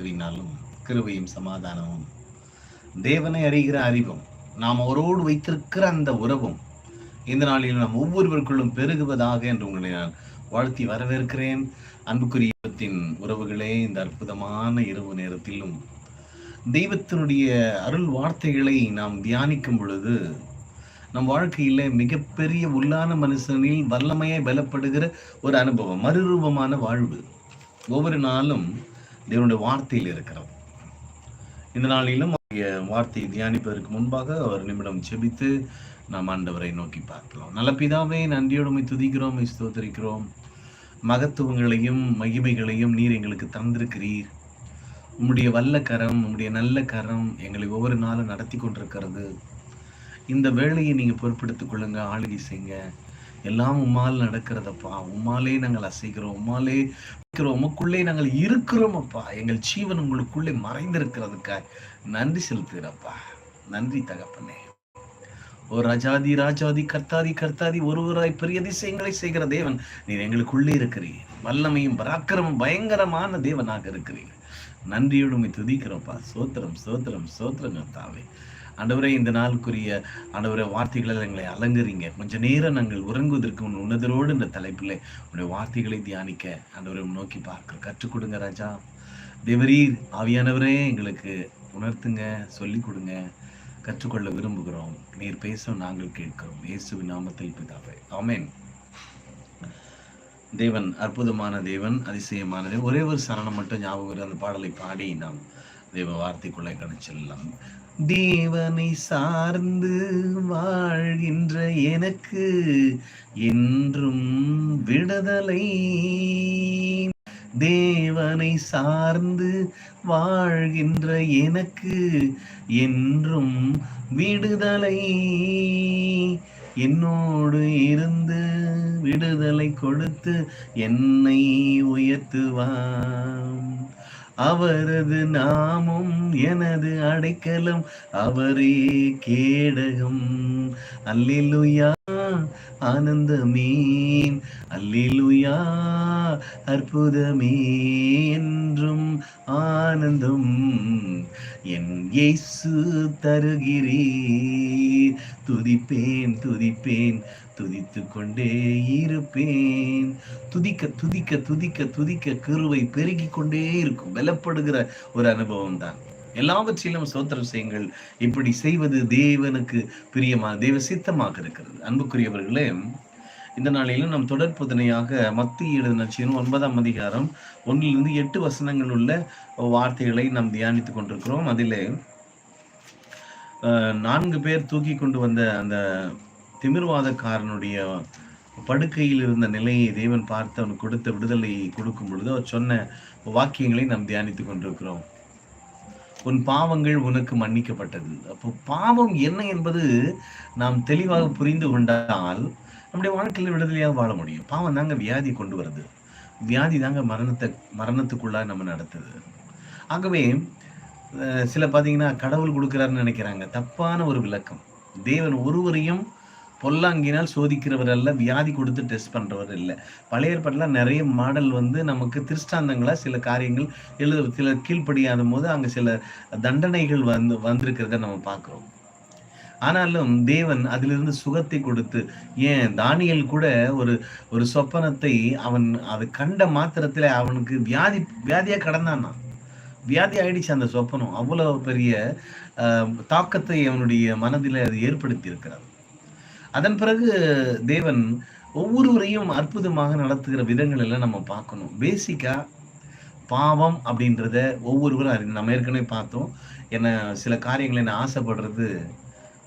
கிறிஸ்துவினாலும் கிருபையும் சமாதானமும். தேவனை அறிகிற அறிவும் நாம் அவரோடு வைத்திருக்கிற அந்த உறவும் இந்த நாளில் நாம் ஒவ்வொருவருக்குள்ளும் பெருகுவதாக என்று உங்களை நான் வாழ்த்தி வரவேற்கிறேன். அன்புக்குரியத்தின் உறவுகளே இந்த அற்புதமான இரவு நேரத்திலும் தெய்வத்தினுடைய அருள் வார்த்தைகளை நாம் தியானிக்கும் பொழுது நம் வாழ்க்கையில மிகப்பெரிய உள்ளான மனுஷனில் வல்லமையை பலப்படுகிற ஒரு அனுபவம் மறுரூபமான வாழ்வு. ஒவ்வொரு நாளும் தேவனுடைய வார்த்தையில் இருக்கிறது. இந்த நாளிலும் அவருடைய வார்த்தையை தியானிப்பதற்கு முன்பாக ஒரு நிமிடம் செபித்து நாம் ஆண்டவரை நோக்கி பார்க்கலாம். நல்ல பிதாவே நன்றியோடு துதிக்கிறோம் உம்மை ஸ்தோத்திரிக்கிறோம். மகத்துவங்களையும் மகிமைகளையும் நீர் எங்களுக்கு தந்திருக்கிறீர். உம்முடைய வல்ல கரம் உம்முடைய நல்ல கரம் எங்களை ஒவ்வொரு நாளும் நடத்தி கொண்டிருக்கிறது. இந்த வேலையை நீங்கள் பொருட்படுத்திக் கொள்ளுங்க ஆளுகை செய்யுங்க. எல்லாம் உம்மால் நடக்கிறதப்பா. உம்மாலே நாங்கள் அசைக்கிறோம். உம்மாலே உமக்குள்ளே நாங்கள் இருக்கிறோம் அப்பா எங்கள் ஜீவன் உங்களுக்குள்ளே மறைந்திருக்கிறதுக்காய் நன்றி செலுத்துகிறப்பா. நன்றி தகப்பனே. ஓ ராஜாதி ராஜாதி கர்த்தாதி கர்த்தாதி ஒருவராய் பெரிய அதிசயங்களை செய்கிற தேவன் நீர் எங்களுக்குள்ளே இருக்கிறீர். வல்லமையும் பராக்கிரமும் பயங்கரமான தேவனாக இருக்கிறீர். நன்றியோடு துதிக்கிறோம்ப்பா. சோத்திரம் சோத்திரம் சோத்திரம் கர்த்தாவே ஆண்டவரே இந்த நாளுக்குரிய அண்டவரை வார்த்தைகளில் எங்களை அலங்கரிங்க. கொஞ்ச நேரம் நாங்கள் உறங்குவதற்கு உன் உன்னதரோடு இந்த தலைப்பில் உன்னுடைய வார்த்தைகளை தியானிக்க ஆண்டவரை நோக்கி பார்க்க கற்றுக் கொடுங்க ராஜா. தேவரீர் ஆவியானவரே எங்களுக்கு உணர்த்துங்க சொல்லிக் கொடுங்க. கற்றுக்கொள்ள விரும்புகிறோம். நீர் பேச நாங்கள் கேட்கிறோம். இயேசு நாமத்தில் பிதாவே. ஆமேன். தேவன் அற்புதமான தேவன் அதிசயமானது. ஒரே ஒரு சரணம் மட்டும் ஞாபகம் அந்த பாடலை பாடி நாம் தேவ வார்த்தைக்குள்ளே கணிச்செல்லாம் தேவனை சார்ந்து வாழ்கின்ற எனக்கு என்றும் விடுதலை. தேவனை சார்ந்து வாழ்கின்ற எனக்கு என்றும் விடுதலை. என்னோடு இருந்து விடுதலை கொடுத்து என்னை உயர்த்துவான் அவரது நாமும் எனது அடைக்கலம். அவரே கேடகம். அல்லேலூயா. ஆனந்தமே அல்லிலுயா அற்புதமே என்றும் ஆனந்தம் என் இயேசு தருகிறீர். துதிப்பேன் துதிப்பேன் துதித்து கொண்டே இருப்பேன். துதிக்க துதிக்க துதிக்க துதிக்க கிருவை பெருகி கொண்டே இருக்கும். பலப்படுகிற ஒரு அனுபவம் தான் எல்லாவற்றிலும் சோத்திரம் செய்யுங்கள். இப்படி செய்வது தேவனுக்கு பிரியமா தேவ சித்தமாக இருக்கிறது. அன்புக்குரியவர்களே இந்த நாளிலும் நம் தொடர் புதனையாக மத்திய எழுதின நச்சியனும் ஒன்பதாம் அதிகாரம் ஒன்றிலிருந்து எட்டு வசனங்கள் உள்ள வார்த்தைகளை நாம் தியானித்துக் கொண்டிருக்கிறோம். அதிலே நான்கு பேர் தூக்கி கொண்டு வந்த அந்த திமிர்வாதக்காரனுடைய படுக்கையில் இருந்த நிலையை தேவன் பார்த்து அவனுக்கு கொடுத்த விடுதலையை கொடுக்கும் பொழுது அவர் சொன்ன வாக்கியங்களை நாம் தியானித்துக் கொண்டிருக்கிறோம். உன் பாவங்கள் உனக்கு மன்னிக்கப்பட்டது. அப்போ பாவம் என்ன என்பது நாம் தெளிவாக புரிந்து கொண்டால் நம்முடைய வாழ்க்கையில் விடுதலையாக வாழ முடியும். பாவம் தாங்க வியாதி கொண்டு வருது. வியாதி தாங்க மரணத்தை மரணத்துக்குள்ளா நம்ம நடத்துது. ஆகவே சில பார்த்தீங்கன்னா கடவுள் கொடுக்குறாருன்னு நினைக்கிறாங்க. தப்பான ஒரு விளக்கம். தேவன் ஒருவரையும் பொல்லாங்கினால் சோதிக்கிறவர் அல்ல வியாதி கொடுத்து டெஸ்ட் பண்றவர் இல்லை. பழைய ஏற்பாட்டில் நிறைய மாடல் வந்து நமக்கு திருஷ்டாந்தங்களா சில காரியங்கள் எழுத சில கீழ்ப்படியாத போது அங்க சில தண்டனைகள் வந்து வந்திருக்கிறத நம்ம பார்க்கிறோம். ஆனாலும் தேவன் அதிலிருந்து சுகத்தை கொடுத்து ஏன் தானியல் கூட ஒரு ஒரு சொப்பனத்தை அவன் அதை கண்ட மாத்திரத்துல அவனுக்கு வியாதி வியாதியா கடந்தானா வியாதி ஆயிடுச்சு அந்த சொப்பனம். அவ்வளவு பெரிய தாக்கத்தை அவனுடைய மனதில் அது ஏற்படுத்தி இருக்கிறார் அதன் பிறகு தேவன் ஒவ்வொருவரையும் அற்புதமாக நடத்துகிற விதங்கள் எல்லாம் நம்ம பார்க்கணும். பேசிக்கா பாவம் அப்படின்றத ஒவ்வொருவரும் அறிந்து நம்ம ஏற்கனவே பார்த்தோம். என்ன சில காரியங்களை என்ன ஆசைப்படுறது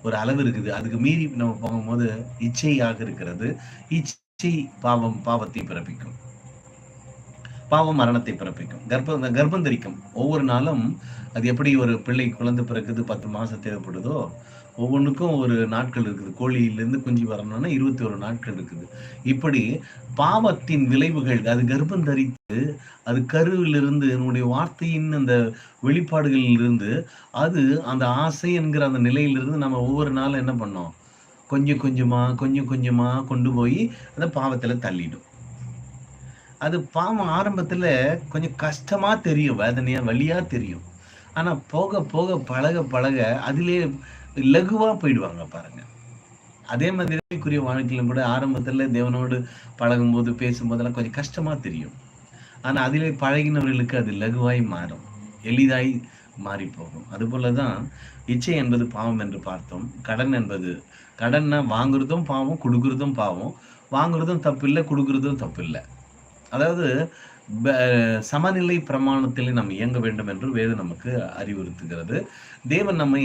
ஒரு அளவு இருக்குது. அதுக்கு மீறி நம்ம போகும்போது இச்சையாக இருக்கிறது. இச்சை பாவம் பாவத்தை பிறப்பிக்கும். பாவம் மரணத்தை பிறப்பிக்கும். கர்ப்ப கர்ப்பந்தரிக்கும் ஒவ்வொரு நாளும் அது எப்படி ஒரு பிள்ளை குழந்தை பிறக்குது பத்து மாசம் தேவைப்படுதோ ஒவ்வொன்றுக்கும் ஒரு நாட்கள் இருக்குது. கோழியிலேருந்து குஞ்சு வரணும்னா இருபத்தி ஒரு நாட்கள் இருக்குது. இப்படி பாவத்தின் விளைவுகள் அது கர்ப்பம் தரித்து அது கருவிலிருந்து என்னுடைய வார்த்தையின் அந்த வெளிப்பாடுகளிலிருந்து அது அந்த ஆசை என்கிற அந்த நிலையிலிருந்து நம்ம ஒவ்வொரு நாளும் என்ன பண்ணோம்? கொஞ்சம் கொஞ்சமா கொஞ்சம் கொஞ்சமா கொண்டு போய் அந்த பாவத்தில் தள்ளிடும் அது பாவம் ஆரம்பத்துல கொஞ்சம் கஷ்டமா தெரியும் வேதனையா வழியா தெரியும். ஆனா போக போக பழக பழக அதிலே லகுவா போயிடுவாங்க பாருங்க. அதே மாதிரிக்குரிய வாழ்க்கையிலும் கூட ஆரம்பத்துல தேவனோடு பழகும்போது பேசும்போதெல்லாம் கொஞ்சம் கஷ்டமா தெரியும். ஆனா அதிலே பழகினவர்களுக்கு அது லகுவாய் மாறும். எளிதாய் மாறி போகும் அது போலதான் இச்சை என்பது பாவம் என்று பார்த்தோம். கடன் என்பது கடன்னா வாங்குறதும் பாவம் கொடுக்குறதும் பாவம். வாங்குறதும் தப்பு இல்லை கொடுக்கறதும் தப்பு இல்லை அதாவது சமநிலை பிரமாணத்திலே நாம் இயங்க வேண்டும் என்று வேதம் நமக்கு அறிவுறுத்துகிறது. தேவன் நம்மை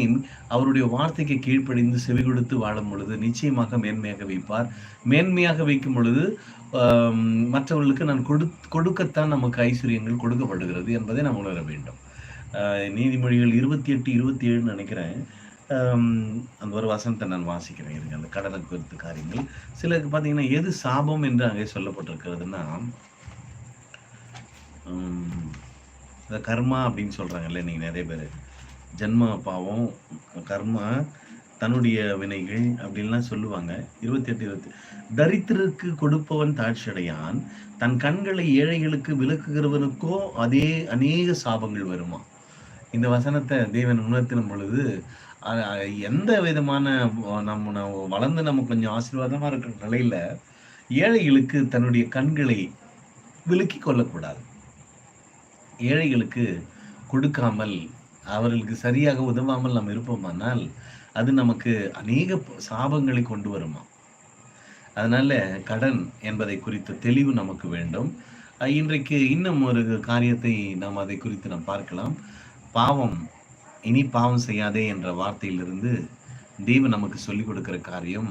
அவருடைய வார்த்தைக்கு கீழ்ப்படிந்து செவி கொடுத்து வாழும் பொழுது நிச்சயமாக மேன்மையாக வைப்பார். மேன்மையாக வைக்கும் பொழுது மற்றவர்களுக்கு நான் கொடு கொடுக்கத்தான் நமக்கு ஐஸ்வர்யங்கள் கொடுக்கப்படுகிறது என்பதை நாம் உணர வேண்டும். நீதிமொழிகள் இருபத்தி எட்டு இருபத்தி ஏழுன்னு நினைக்கிறேன் அந்த ஒரு வசனத்தை நான் வாசிக்கிறேன் இருங்க அந்த கடலை குறித்து காரியங்கள். சிலருக்கு பார்த்தீங்கன்னா எது சாபம் என்று அங்கே சொல்லப்பட்டிருக்கிறதுனா இந்த கர்மா அப்படின்னு சொல்கிறாங்கல்ல நீங்கள் நிறைய பேர். ஜென்ம பாவம் கர்மா தன்னுடைய வினைகள் அப்படின்லாம் சொல்லுவாங்க. இருபத்தி எட்டு இருபத்தி தரித்திரருக்கு கொடுப்பவன் தாட்சியடையான் தன் கண்களை ஏழைகளுக்கு விளக்குகிறவனுக்கோ அதே அநேக சாபங்கள் வருமா? இந்த வசனத்தை தேவன் உணர்த்தின பொழுது எந்த விதமான நம்ம வளர்ந்து நம்ம கொஞ்சம் ஆசீர்வாதமாக இருக்கிற நிலையில் ஏழைகளுக்கு தன்னுடைய கண்களை விலக்கி கொள்ளக்கூடாது. ஏழைகளுக்கு கொடுக்காமல் அவர்களுக்கு சரியாக உதவாமல் நாம் இருப்போமானால் அது நமக்கு அநேக சாபங்களை கொண்டு வருமா? அதனால கடன் என்பதை குறித்த தெளிவு நமக்கு வேண்டும். இன்றைக்கு இன்னும் ஒரு காரியத்தை நாம் அதை குறித்து நாம் பார்க்கலாம். பாவம் இனி பாவம் செய்யாதே என்ற வார்த்தையிலிருந்து தெய்வம் நமக்கு சொல்லிக் கொடுக்கிற காரியம்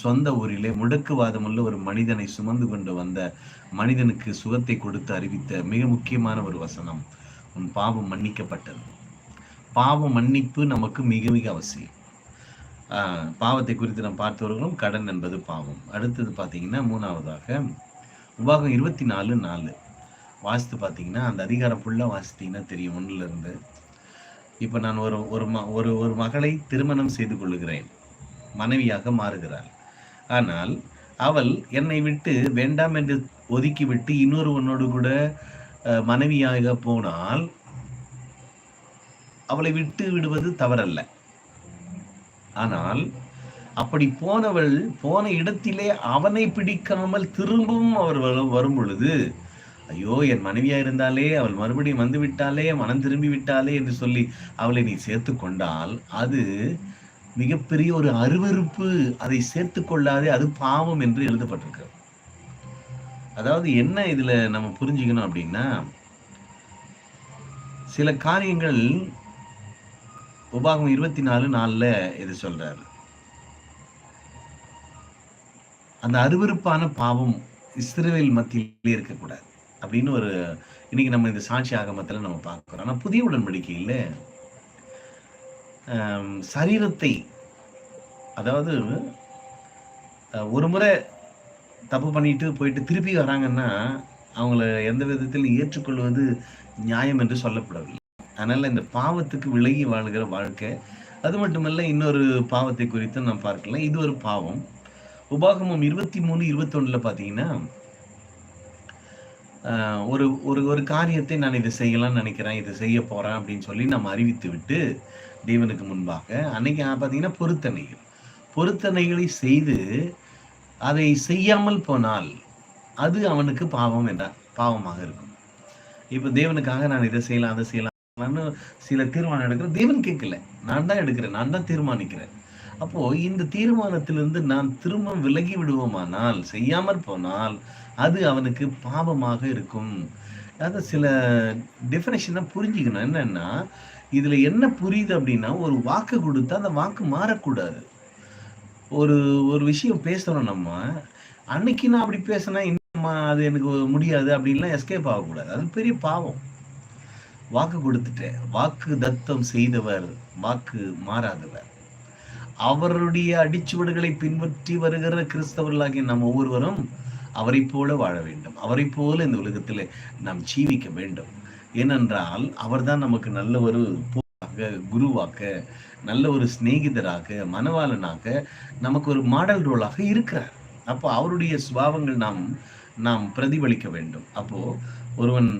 சொந்த ஊரிலே முடக்குவாதமுள்ள ஒரு மனிதனை சுமந்து கொண்டு வந்த மனிதனுக்கு சுகத்தை கொடுத்து அறிவித்த மிக முக்கியமான ஒரு வசனம். உன் பாவம் மன்னிக்கப்பட்டது. பாவ மன்னிப்பு நமக்கு மிக மிக அவசியம். பாவத்தை குறித்து நாம் பார்த்தவர்களும் கடன் என்பது பாவம். அடுத்தது பார்த்தீங்கன்னா மூணாவதாக உபாகம் இருபத்தி நாலு. நாலு வாசித்து பார்த்தீங்கன்னா அந்த அதிகாரம் ஃபுல்லாக வாசித்தீங்கன்னா தெரியும் ஒன்றுல இருந்து. இப்போ நான் ஒரு ஒரு ம ஒரு ஒரு மகளை திருமணம் செய்து கொள்ளுகிறேன். மனைவியாக மாறுகிறாள். ஆனால் அவள் என்னை விட்டு வேண்டாம் என்று ஒதுக்கிவிட்டு இன்னொருவனோடு கூட மனைவியாக போனால் அவளை விட்டு விடுவது தவறல்ல. ஆனால் அப்படி போனவள் போன இடத்திலே அவனை பிடிக்காமல் திரும்பவும் அவர் வரும் பொழுது ஐயோ என் மனைவியா இருந்தாலே அவள் மறுபடியும் வந்து விட்டாலே மனம் திரும்பி விட்டாலே என்று சொல்லி அவளை நீ சேர்த்து கொண்டால் அது மிகப்பெரிய ஒரு அருவறுப்பு அதை சேர்த்து கொள்ளாதே அது பாவம் என்று எழுதப்பட்டிருக்கு அதாவது என்ன இதுல நம்ம புரிஞ்சுக்கணும் அப்படின்னா சில காரியங்கள் உபாகம் இருபத்தி நாலு நாலுல இது சொல்றாரு. அந்த அருவறுப்பான பாவம் இஸ்ரேல் மத்தியிலே இருக்கக்கூடாது அப்படின்னு ஒரு இன்னைக்கு நம்ம இந்த சாட்சி ஆகமத்தில் நம்ம பார்க்குறோம். ஆனால் புதிய உடன்படிக்கையில் சரீரத்தை அதாவது ஒரு முறை தப்பு பண்ணிட்டு போயிட்டு திருப்பி வராங்கன்னா அவங்கள எந்த விதத்தில் ஏற்றுக்கொள்வது நியாயம் என்று சொல்லப்படவில்லை. அதனால் இந்த பாவத்துக்கு விலகி வாழ்கிற வாழ்க்கை அது மட்டுமல்ல இன்னொரு பாவத்தை குறித்து நாம் பார்க்கலாம். இது ஒரு பாவம். உபாகமம் இருபத்தி மூணு இருபத்தொன்னில் பார்த்தீங்கன்னா ஒரு ஒரு ஒரு காரியத்தை நான் இதை செய்யலாம்னு நினைக்கிறேன் இதை செய்ய போறேன் அப்படின்னு சொல்லி நம்ம அறிவித்து விட்டு தேவனுக்கு முன்பாக அன்னைக்கு பார்த்தீங்கன்னா பொருத்தனைகள். பொருத்தனைகளை செய்து அதை செய்யாமல் போனால் அது அவனுக்கு பாவம் என்ற பாவமாக இருக்கும். இப்போ தேவனுக்காக நான் இதை செய்யலாம் அதை செய்யலாம்னு சில தீர்மானம் எடுக்கிறேன். தேவன் கேட்கல. நான் தான் எடுக்கிறேன் நான் தான் தீர்மானிக்கிறேன். அப்போ இந்த தீர்மானத்திலிருந்து நாம் திரும்ப விலகி விடுவோமானால் செய்யாமற் போனால் அது அவனுக்கு பாவமாக இருக்கும். அது சில டெஃபினேஷன் புரிஞ்சுக்கணும். என்னன்னா இதுல என்ன புரியுது அப்படின்னா ஒரு வாக்கு கொடுத்தா அந்த வாக்கு மாறக்கூடாது. ஒரு ஒரு விஷயம் பேசுறோம் நம்ம. அன்னைக்கு நான் அப்படி பேசினா இன்னும் அது எனக்கு முடியாது அப்படின்லாம் எஸ்கேப் ஆகக்கூடாது. அது பெரிய பாவம். வாக்கு கொடுத்துட்டேன். வாக்கு தத்தம் செய்தவர் வாக்கு மாறாதவர். அவருடைய அடிச்சுவடுகளை பின்பற்றி வருகிற கிறிஸ்தவர்களாகிய நம்ம ஒவ்வொருவரும் அவரை போல வாழ வேண்டும். அவரை போல இந்த உலகத்தில் நாம் ஜீவிக்க வேண்டும். ஏனென்றால் அவர்தான் நமக்கு நல்ல ஒரு குருவாக்க நல்ல ஒரு சிநேகிதராக மனவாளனாக நமக்கு ஒரு மாடல் ரோலாக இருக்கிறார். அப்போ அவருடைய சுபாவங்கள் நாம் நாம் பிரதிபலிக்க வேண்டும். அப்போ ஒருவன்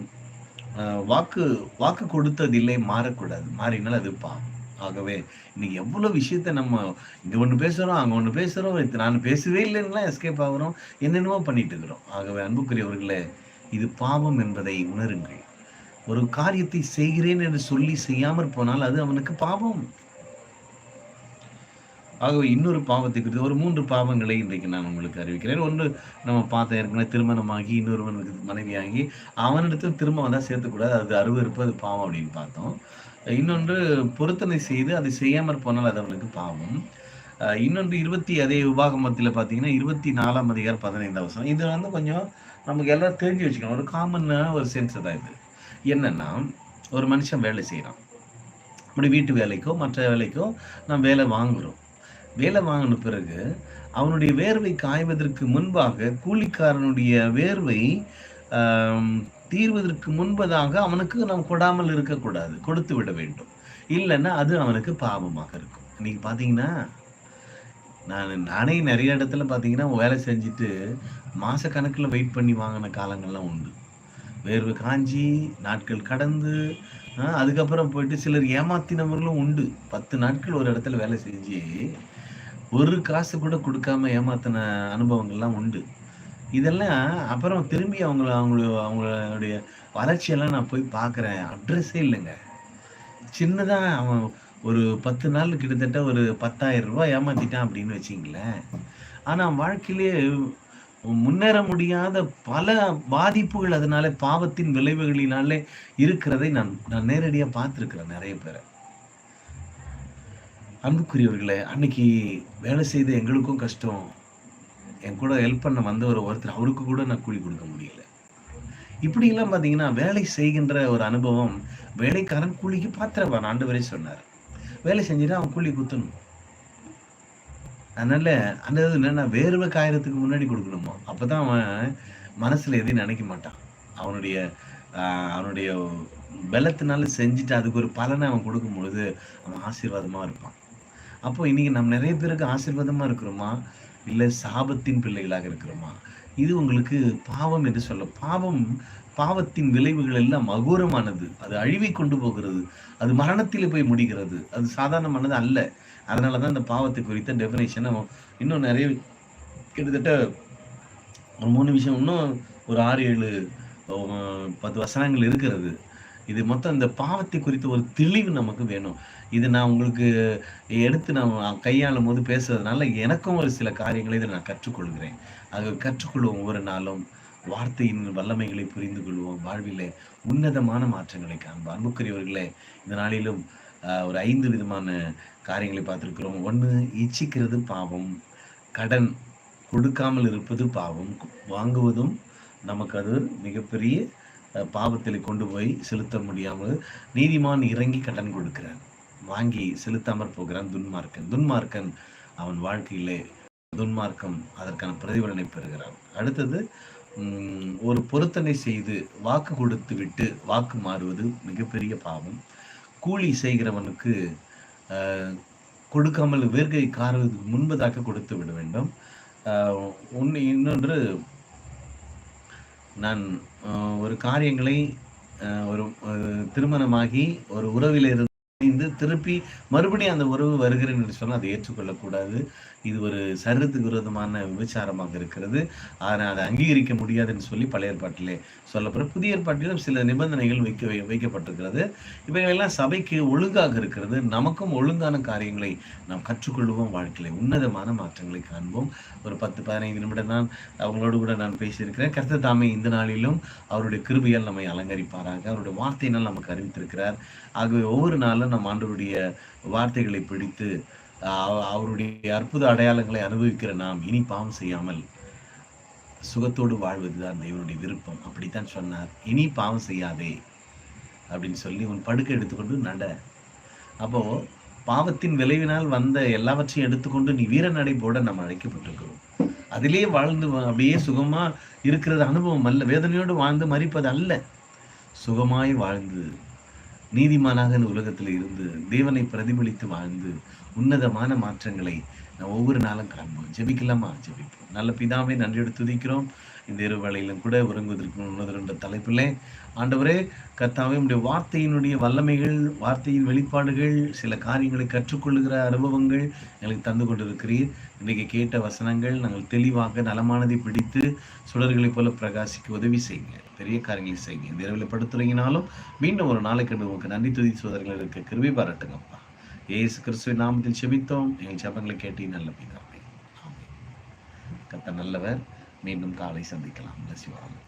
வாக்கு வாக்கு கொடுத்ததில்லை மாறக்கூடாது. மாறினால் அது பாவம். ஆகவே இன்னைக்கு எவ்வளவு விஷயத்த நம்ம இங்க ஒண்ணு பேசுறோம் அங்க ஒண்ணு பேசுறோம் நான் பேசவே இல்லைன்னா எஸ்கேப் ஆகிறோம் என்னென்னமோ பண்ணிட்டு இருக்கிறோம். ஆகவே அன்புக்குரியவர்களே இது பாவம் என்பதை உணருங்கள். ஒரு காரியத்தை செய்கிறேன் என்று சொல்லி செய்யாமற் போனால் அது அவனுக்கு பாவம். ஆகவே இன்னொரு பாவத்தை குறித்து ஒரு மூன்று பாவங்களை இன்றைக்கு நான் உங்களுக்கு அறிவிக்கிறேன். ஒன்று நம்ம பார்த்த ஏற்கனவே திருமணமாகி இன்னொருவனுக்கு மனைவியாகி அவனிடத்தில் திரும்ப வந்தால் சேர்த்துக்கூடாது அது அருவருப்பு அது பாவம் அப்படின்னு பார்த்தோம். இன்னொன்று பொருத்தனை செய்து அதை செய்யாமல் போனால் அது அவனுக்கு பாவம். இன்னொன்று இருபத்தி அதே விபாகமத்தில் பார்த்தீங்கன்னா இருபத்தி நாலாம் அதிகாரம் பதினைந்தாம் வருஷம் இது வந்து கொஞ்சம் நமக்கு எல்லாம் தெரிஞ்சு வச்சுக்கணும். ஒரு காமனான ஒரு சென்ஸ் தான் இது. என்னன்னா ஒரு மனுஷன் வேலை செய்கிறான் அப்படி வீட்டு வேலைக்கோ மற்ற வேலைக்கோ நாம் வேலை வாங்குகிறோம் வேலை வாங்கின பிறகு அவனுடைய வேர்வை காய்வதற்கு முன்பாக கூலிக்காரனுடைய வேர்வை தீர்வதற்கு முன்பதாக அவனுக்கு நாம் கொடாமல் இருக்கக்கூடாது. கொடுத்து விட வேண்டும். இல்லைன்னா அது அவனுக்கு பாவமாக இருக்கும். இன்னைக்கு பார்த்தீங்கன்னா நான் நானே நிறைய இடத்துல பார்த்தீங்கன்னா வேலை செஞ்சுட்டு மாதக்கணக்கில் வெயிட் பண்ணி வாங்கின காலங்கள்லாம் உண்டு. வேர்வை காஞ்சி நாட்கள் கடந்து அதுக்கப்புறம் போயிட்டு சிலர் ஏமாத்தினவர்களும் உண்டு. பத்து நாட்கள் ஒரு இடத்துல வேலை செஞ்சு ஒரு காசு கூட கொடுக்காம ஏமாத்தின அனுபவங்கள்லாம் உண்டு. இதெல்லாம் அப்புறம் திரும்பி அவங்கள அவங்கள அவங்களுடைய வளர்ச்சியெல்லாம் நான் போய் பார்க்குறேன். அட்ரஸே இல்லைங்க. சின்னதாக அவன் ஒரு பத்து நாள் கிட்டத்தட்ட ஒரு பத்தாயிரம் ரூபாய் ஏமாத்திட்டான் அப்படின்னு வச்சிங்களேன். ஆனால் வாழ்க்கையிலே முன்னேற முடியாத பல பாதிப்புகள் அதனால பாவத்தின் விளைவுகளினாலே இருக்கிறதை நான் நான் நேரடியாக பார்த்துருக்குறேன் நிறைய பேரை. அன்புக்குரியவர்களே அன்னைக்கு வேலை செய்த எங்களுக்கும் கஷ்டம். என் கூட ஹெல்ப் பண்ண வந்த ஒரு ஒருத்தர் அவருக்கு கூட நான் கூலி கொடுக்க முடியல. இப்படி எல்லாம் பாத்தீங்கன்னா வேலை செய்கின்ற ஒரு அனுபவம் வேலைக்காரன் கூலிக்கு பாத்திரவான் ஆண்டவரே சொன்னார். வேலை செஞ்சுட்டு அவன் கூலி குத்தணும். அதனால அந்த இது என்னன்னா வேர்வை காயறதுக்கு முன்னாடி கொடுக்கணுமோ அப்பதான் அவன் மனசுல எதையும் நினைக்க மாட்டான். அவனுடைய அவனுடைய பலத்தினால செஞ்சுட்டு அதுக்கு ஒரு பலனை அவன் கொடுக்கும் பொழுது அவன் ஆசீர்வாதமா இருப்பான். அப்போ இன்னைக்கு நம்ம நிறைய பேருக்கு ஆசீர்வாதமா இருக்கிறோமா? இல்லை சாபத்தின் பிள்ளைகளாக இருக்கிறோமா? இது உங்களுக்கு பாவம் என்று சொல்ல பாவம் பாவத்தின் விளைவுகள் எல்லாம் அகோரமானது. அது அழிவை கொண்டு போகிறது. அது மரணத்தில் போய் முடிகிறது. அது சாதாரணமானது அல்ல. அதனாலதான் இந்த பாவத்தை குறித்த டெஃபினேஷனை இன்னும் நிறைய கிட்டத்தட்ட ஒரு மூணு விஷயம் இன்னும் ஒரு ஆறு ஏழு பத்து வசனங்கள் இருக்கிறது. இது மொத்தம் இந்த பாவத்தை குறித்த ஒரு தெளிவு நமக்கு வேணும். இது நான் உங்களுக்கு எடுத்து நான் கையாளும் போது பேசுறதுனால எனக்கும் ஒரு சில காரியங்களை இதை நான் கற்றுக்கொள்கிறேன். அது கற்றுக்கொள்வோம் ஒவ்வொரு நாளும் வார்த்தையின் வல்லமைகளை புரிந்து கொள்வோம். வாழ்விலே உன்னதமான மாற்றங்களை காண்போம். அன்புக்குரியவர்களே இந்த நாளிலும் ஒரு ஐந்து விதமான காரியங்களை பார்த்துருக்குறோம். ஒன்று இச்சிக்கிறது பாவம். கடன் கொடுக்காமல் இருப்பது பாவம். வாங்குவதும் நமக்கு அது மிகப்பெரிய பாவத்தில் கொண்டு போய் செலுத்த முடியாமல் நீதிமான் இறங்கி கடன் கொடுக்கிறான். வாங்கி செலுத்தாமற் போகிறான் துன்மார்க்கன். துன்மார்க்கன் அவன் வாழ்க்கையிலே துன்மார்க்கம் அதற்கான பிரதிபலனை பெறுகிறான். அடுத்தது ஒரு பொருத்தனை செய்து வாக்கு கொடுத்து விட்டு வாக்கு மாறுவது மிகப்பெரிய பாவம். கூலி செய்கிறவனுக்கு கொடுக்காமல் வேர்கை காருவதற்கு முன்பதாக கொடுத்து விட வேண்டும். ஒன்று இன்னொன்று நான் ஒரு காரியங்களை ஆஹ், ஒரு திருமணமாகி ஒரு உறவில் இணைந்து திருப்பி மறுபடியும் அந்த உறவு வருகிறேன் என்று சொன்னால் அதை ஏற்றுக்கொள்ளக்கூடாது. இது ஒரு சரீரத்துக்கு விரோதமான விபச்சாரமாக இருக்கிறது. ஆனால் அதை அங்கீகரிக்க முடியாதுன்னு சொல்லி பழைய ஏற்பாட்டிலே சொல்லப்படுற புதிய ஏற்பாட்டிலும் சில நிபந்தனைகள் வைக்க வைக்கப்பட்டிருக்கிறது. இவைகளெல்லாம் சபைக்கு ஒழுங்காக இருக்கிறது. நமக்கும் ஒழுங்கான காரியங்களை நாம் கற்றுக்கொள்வோம். வாழ்க்கையில் உன்னதமான மாற்றங்களை காண்போம். ஒரு பத்து பதினைந்து நிமிடம் தான் அவங்களோடு கூட நான் பேசியிருக்கிறேன். கருத்த தாமே இந்த நாளிலும் அவருடைய கிருபியால் நம்மை அலங்கரிப்பாராக. அவருடைய வார்த்தையினால் நமக்கு அறிவித்திருக்கிறார். ஆகவே ஒவ்வொரு நாளும் நம் ஆண்டவருடைய வார்த்தைகளை பிடித்து அவருடைய அற்புத அடையாளங்களை அனுபவிக்கிற நாம் இனி பாவம் செய்யாமல் சுகத்தோடு வாழ்வதுதான் தேவனுடைய விருப்பம். அப்படித்தான் சொன்னார். இனி பாவம் செய்யாதே அப்படின்னு சொல்லி உன் படுக்கை எடுத்துக்கொண்டு நட. அப்போ பாவத்தின் விளைவினால் வந்த எல்லாவற்றையும் எடுத்துக்கொண்டு நீ வீர நடை போட நம்ம அழைக்கப்பட்டிருக்கிறோம். அதிலே வாழ்ந்து அப்படியே சுகமா இருக்கிறது அனுபவம் அல்ல. வேதனையோடு வாழ்ந்து மறிப்பது அல்ல. சுகமாய் வாழ்ந்து நீதிமானாக இந்த உலகத்தில் இருந்து தேவனை பிரதிபலித்து வாழ்ந்து உன்னதமான மாற்றங்களை நான் ஒவ்வொரு நாளும் காண்போம். ஜெபிக்கலாமா? ஜெபிப்போம். நல்ல பிதாவே நன்றியோடு துதிக்கிறோம். இந்த இரு வேளையிலும் கூட உறங்குவதற்கு முன்னது என்ற தலைப்பிலே ஆண்டவரே கர்த்தாவே உடைய வார்த்தையினுடைய வல்லமைகள் வார்த்தையின் வெளிப்பாடுகள் சில காரியங்களை கற்றுக்கொள்ளுகிற அனுபவங்கள் எங்களுக்கு தந்து கொண்டிருக்கிறீர். இன்றைக்கு கேட்ட வசனங்கள் நாங்கள் தெளிவாக நலமானதை பிடித்து சுடர்களைப் போல பிரகாசிக்க உதவி செய்யுங்க பெரிய காரியங்களை செய்யுங்க. இந்த இரவில் படுத்துறீங்கனாலும் மீண்டும் ஒரு நாளைக்கு உங்களுக்கு நன்றி துதி சோதரங்கள் இருக்க கிருவி பாராட்டுங்கப்பா. ஏசு கிறிஸ்துவின் நாமத்தில் செபித்தோம். எங்கள் சபங்களை கேட்டி நல்ல பிதாவே. கத்த நல்லவர். மீண்டும் காலை சந்திக்கலாம். சிவாமி